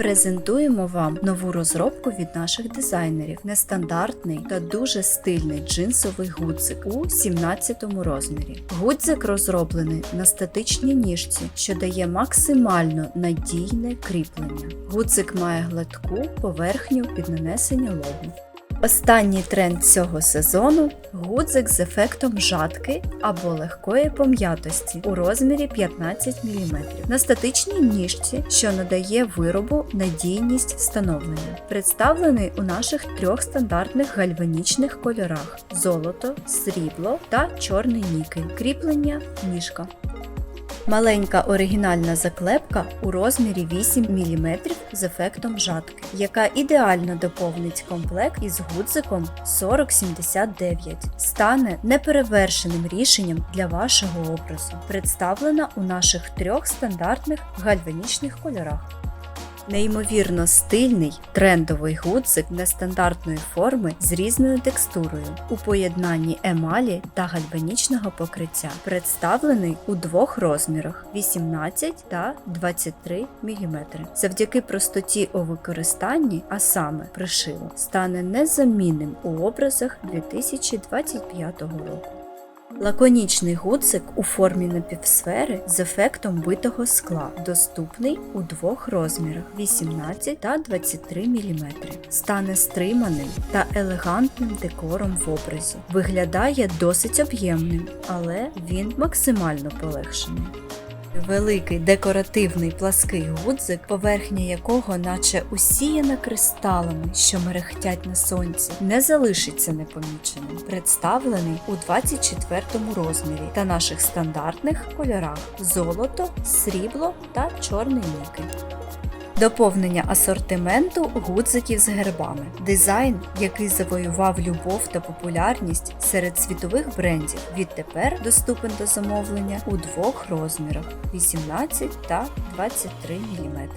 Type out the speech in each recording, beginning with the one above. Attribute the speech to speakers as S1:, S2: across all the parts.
S1: Презентуємо вам нову розробку від наших дизайнерів. Нестандартний та дуже стильний джинсовий гудзик у 17 розмірі. Гудзик розроблений на статичній ніжці, що дає максимально надійне кріплення. Гудзик має гладку поверхню під нанесення логу. Останній тренд цього сезону гудзик з ефектом жатки або легкої пом'ятості у розмірі 15 мм на статичній ніжці, що надає виробу надійність встановлення. Представлений у наших трьох стандартних гальванічних кольорах: золото, срібло та чорний нікель. Кріплення ніжка. Маленька оригінальна заклепка у розмірі 8 мм з ефектом жатки, яка ідеально доповнить комплект із гудзиком 4079. Стане неперевершеним рішенням для вашого образу. Представлена у наших трьох стандартних гальванічних кольорах. Неймовірно стильний трендовий гудзик нестандартної форми з різною текстурою у поєднанні емалі та гальванічного покриття, представлений у двох розмірах 18 та 23 мм. Завдяки простоті у використанні, а саме пришиву, стане незамінним у образах 2025 року. Лаконічний гудзик у формі напівсфери з ефектом битого скла, доступний у двох розмірах 18 та 23 мм. Стане стриманим та елегантним декором в образі. Виглядає досить об'ємним, але він максимально полегшений. Великий декоративний плаский гудзик, поверхня якого наче усіяна кристалами, що мерехтять на сонці, не залишиться непоміченим. Представлений у 24 розмірі та наших стандартних кольорах золото, срібло та чорний нікель. Доповнення асортименту гудзиків з гербами. Дизайн, який завоював любов та популярність серед світових брендів, відтепер доступен до замовлення у двох розмірах 18 та 23 мм.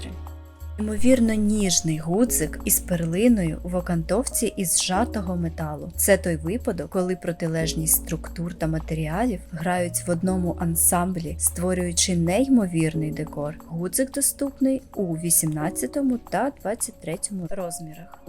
S1: Ймовірно, ніжний гудзик із перлиною в окантовці із зжатого металу. Це той випадок, коли протилежність структур та матеріалів грають в одному ансамблі, створюючи неймовірний декор. Гудзик доступний у 18 та 23 розмірах.